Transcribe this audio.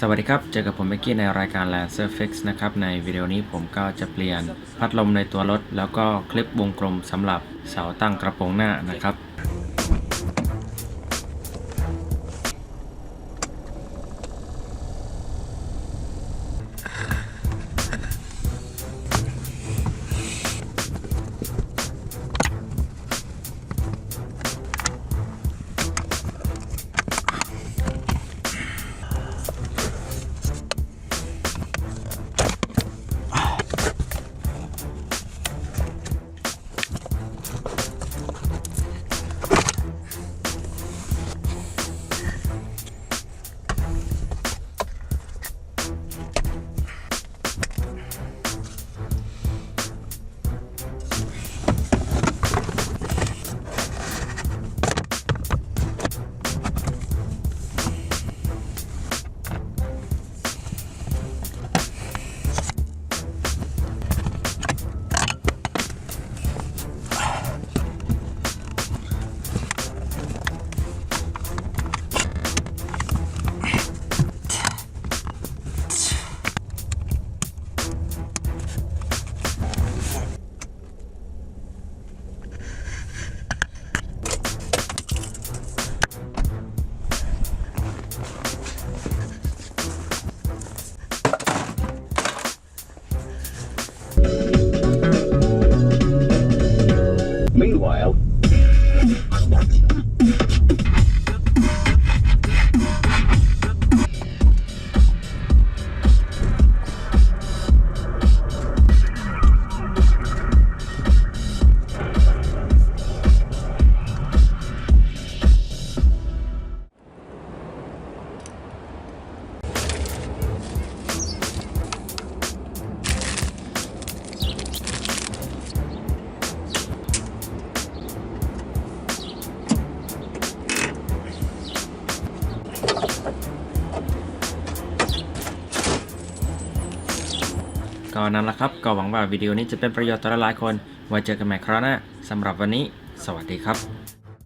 สวัสดีครับ เจอกับผมเบกกี้ในรายการ Lancer Fix นะครับ ในวิดีโอนี้ผมก็จะเปลี่ยนพัดลมในตัวรถ แล้วก็คลิปวงกลมสำหรับเสาตั้งกระโปรงหน้านะครับ. ก็นั่นแหละครับ ก็หวังว่าวิดีโอนี้จะเป็นประโยชน์ต่อหลายคน ไว้เจอกันใหม่คราวหน้าสำหรับวันนี้ สวัสดีครับ